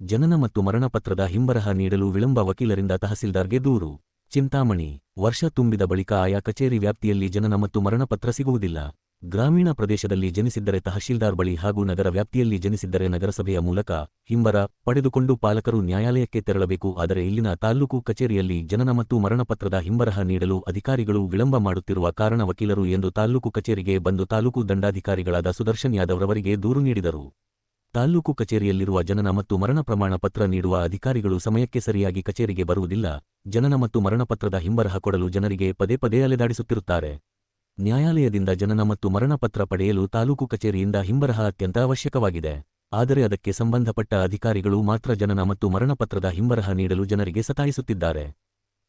ಜನನ ಮತ್ತು ಮರಣಪತ್ರದ ಹಿಂಬರಹ ನೀಡಲು ವಿಳಂಬ ವಕೀಲರಿಂದ ತಹಸೀಲ್ದಾರ್ಗೆ ದೂರು. ಚಿಂತಾಮಣಿ, ವರ್ಷ ತುಂಬಿದ ಬಳಿಕ ಆಯಾ ಕಚೇರಿ ವ್ಯಾಪ್ತಿಯಲ್ಲಿ ಜನನ ಮತ್ತು ಮರಣಪತ್ರ ಸಿಗುವುದಿಲ್ಲ. ಗ್ರಾಮೀಣ ಪ್ರದೇಶದಲ್ಲಿ ಜನಿಸಿದ್ದರೆ ತಹಶೀಲ್ದಾರ್ ಬಳಿ ಹಾಗೂ ನಗರ ವ್ಯಾಪ್ತಿಯಲ್ಲಿ ಜನಿಸಿದ್ದರೆ ನಗರಸಭೆಯ ಮೂಲಕ ಹಿಂಬರ ಪಡೆದುಕೊಂಡು ಪಾಲಕರು ನ್ಯಾಯಾಲಯಕ್ಕೆ ತೆರಳಬೇಕು. ಆದರೆ ಇಲ್ಲಿನ ತಾಲ್ಲೂಕು ಕಚೇರಿಯಲ್ಲಿ ಜನನ ಮತ್ತು ಮರಣಪತ್ರದ ಹಿಂಬರಹ ನೀಡಲು ಅಧಿಕಾರಿಗಳು ವಿಳಂಬ ಮಾಡುತ್ತಿರುವ ಕಾರಣ ವಕೀಲರು ಎಂದು ತಾಲ್ಲೂಕು ಕಚೇರಿಗೆ ಬಂದು ತಾಲೂಕು ದಂಡಾಧಿಕಾರಿಗಳಾದ ಸುದರ್ಶನ್ ಯಾದವ್ರವರಿಗೆ ದೂರು ನೀಡಿದರು. ತಾಲ್ಲೂಕು ಕಚೇರಿಯಲ್ಲಿರುವ ಜನನ ಮತ್ತು ಮರಣ ಪ್ರಮಾಣ ಪತ್ರ ನೀಡುವ ಅಧಿಕಾರಿಗಳು ಸಮಯಕ್ಕೆ ಸರಿಯಾಗಿ ಕಚೇರಿಗೆ ಬರುವುದಿಲ್ಲ. ಜನನ ಮತ್ತು ಮರಣಪತ್ರದ ಹಿಂಬರಹ ಕೊಡಲು ಜನರಿಗೆ ಪದೇ ಪದೇ ಅಲೆದಾಡಿಸುತ್ತಿರುತ್ತಾರೆ. ನ್ಯಾಯಾಲಯದಿಂದ ಜನನ ಮತ್ತು ಮರಣಪತ್ರ ಪಡೆಯಲು ತಾಲೂಕು ಕಚೇರಿಯಿಂದ ಹಿಂಬರಹ ಅತ್ಯಂತ ಅವಶ್ಯಕವಾಗಿದೆ. ಆದರೆ ಅದಕ್ಕೆ ಸಂಬಂಧಪಟ್ಟ ಅಧಿಕಾರಿಗಳು ಮಾತ್ರ ಜನನ ಮತ್ತು ಮರಣಪತ್ರದ ಹಿಂಬರಹ ನೀಡಲು ಜನರಿಗೆ ಸತಾಯಿಸುತ್ತಿದ್ದಾರೆ.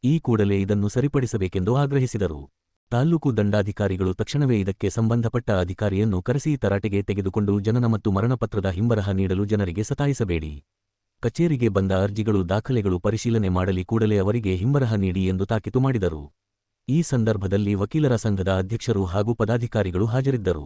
ಈ ಕೂಡಲೇ ಇದನ್ನು ಸರಿಪಡಿಸಬೇಕೆಂದು ಆಗ್ರಹಿಸಿದರು. ತಾಲ್ಲೂಕು ದಂಡಾಧಿಕಾರಿಗಳು ತಕ್ಷಣವೇ ಇದಕ್ಕೆ ಸಂಬಂಧಪಟ್ಟ ಅಧಿಕಾರಿಯನ್ನು ಕರೆಸಿ ತರಾಟೆಗೆ ತೆಗೆದುಕೊಂಡು ಜನನ ಮತ್ತು ಮರಣಪತ್ರದ ಹಿಂಬರಹ ನೀಡಲು ಜನರಿಗೆ ಸತಾಯಿಸಬೇಡಿ. ಕಚೇರಿಗೆ ಬಂದ ಅರ್ಜಿಗಳು ದಾಖಲೆಗಳು ಪರಿಶೀಲನೆ ಮಾಡಲಿ ಕೂಡಲೇ ಅವರಿಗೆ ಹಿಂಬರಹ ನೀಡಿ ಎಂದು ತಾಕೀತು ಮಾಡಿದರು. ಈ ಸಂದರ್ಭದಲ್ಲಿ ವಕೀಲರ ಸಂಘದ ಅಧ್ಯಕ್ಷರು ಹಾಗೂ ಪದಾಧಿಕಾರಿಗಳು ಹಾಜರಿದ್ದರು.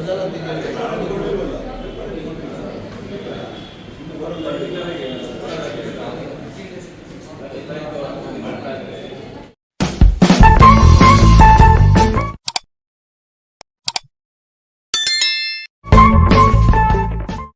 ಅದಾಲತ್ತಿಗೆ